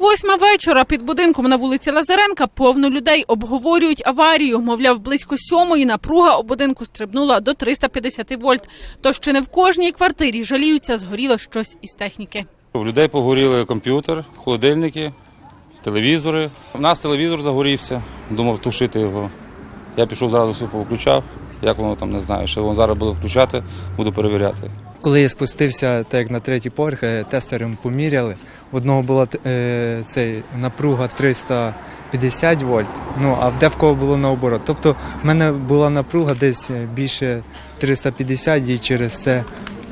Восьма вечора під будинком на вулиці Лазаренка повно людей обговорюють аварію. Мовляв, близько сьомої напруга у будинку стрибнула до 350 вольт. Тож чи не в кожній квартирі жаліються, згоріло щось із техніки. У людей погоріли комп'ютер, холодильники, телевізори. У нас телевізор загорівся, думав тушити його. Я пішов зразу все повключав. Як воно там не знаю, що воно зараз буду включати, буду перевіряти. Коли я спустився так як на третій поверх, е, тестером поміряли. В одного була е, цей, напруга 350 вольт, ну а в девкого було наоборот. Тобто в мене була напруга десь е, більше 350 і через це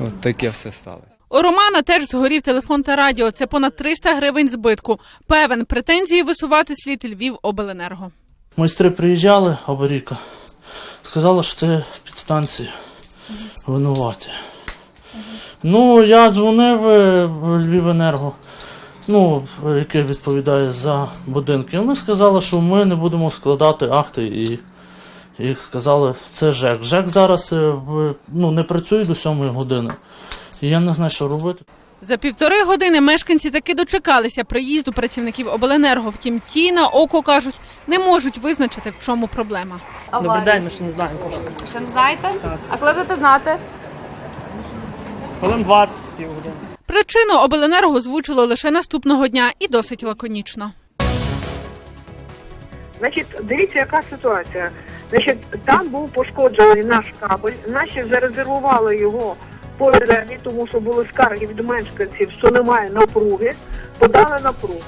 от таке все сталося. У Романа теж згорів телефон та радіо. Це понад 300 гривень збитку. Певен претензії висувати слід Львів обленерго. Майстри приїжджали, аварійка. Сказали, що це підстанція винуваті. Ну, я дзвонив е, в Львівенерго, ну, яке відповідає за будинки. Вони сказали, що ми не будемо складати акти і, і сказали, це ЖЕК. ЖЕК зараз е, ну, не працює до 7 години. І я не знаю, що робити. За півтори години мешканці таки дочекалися приїзду працівників обленерго. Втім, ті на око кажуть, не можуть визначити, в чому проблема. Добрий день, ми ще не знаємо. Ще не знаєте? А коли будете знати? Хвилин 20 півгодини. Причину обленерго озвучило лише наступного дня і досить лаконічно. Значить, дивіться, яка ситуація. Значить, там був пошкоджений наш кабель. Наші зарезервували його по тому що були скарги від мешканців, що немає напруги, подали напругу.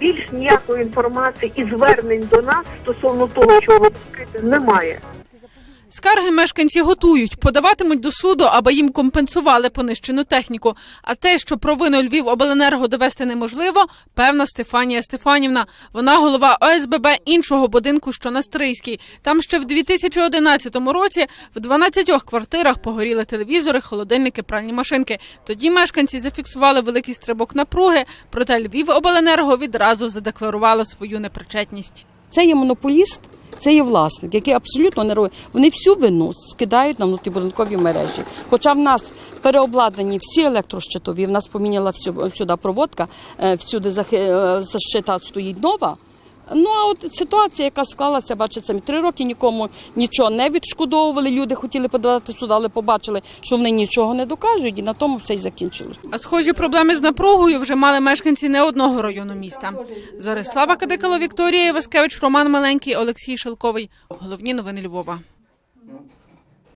Більш ніякої інформації і звернень до нас стосовно того, чого ви немає. Скарги мешканці готують, подаватимуть до суду, аби їм компенсували понищену техніку. А те, що провину Львів обленерго довести неможливо, певна Стефанія Стефанівна. Вона голова ОСББ іншого будинку, що на Стрийській. Там ще в 2011 році в 12 квартирах погоріли телевізори, холодильники, пральні машинки. Тоді мешканці зафіксували великий стрибок напруги, проте Львів обленерго відразу задекларувало свою непричетність. Це є монополіст, це є власник, який абсолютно не робить. Вони всю вину скидають на внутрібудинкові мережі. Хоча в нас переобладнані всі електрощитові, в нас поміняла всю, всюди проводка, е, всюди е, защита стоїть нова. Ну а от ситуація, яка склалася, бачите, самі три роки нікому нічого не відшкодовували. Люди хотіли подавати суд, але побачили, що вони нічого не докажуть, і на тому все й закінчилось. А схожі проблеми з напругою вже мали мешканці не одного району міста. Зорислава Кадикало, Вікторія Іваскевич, Роман Маленький, Олексій Шелковий. Головні новини Львова.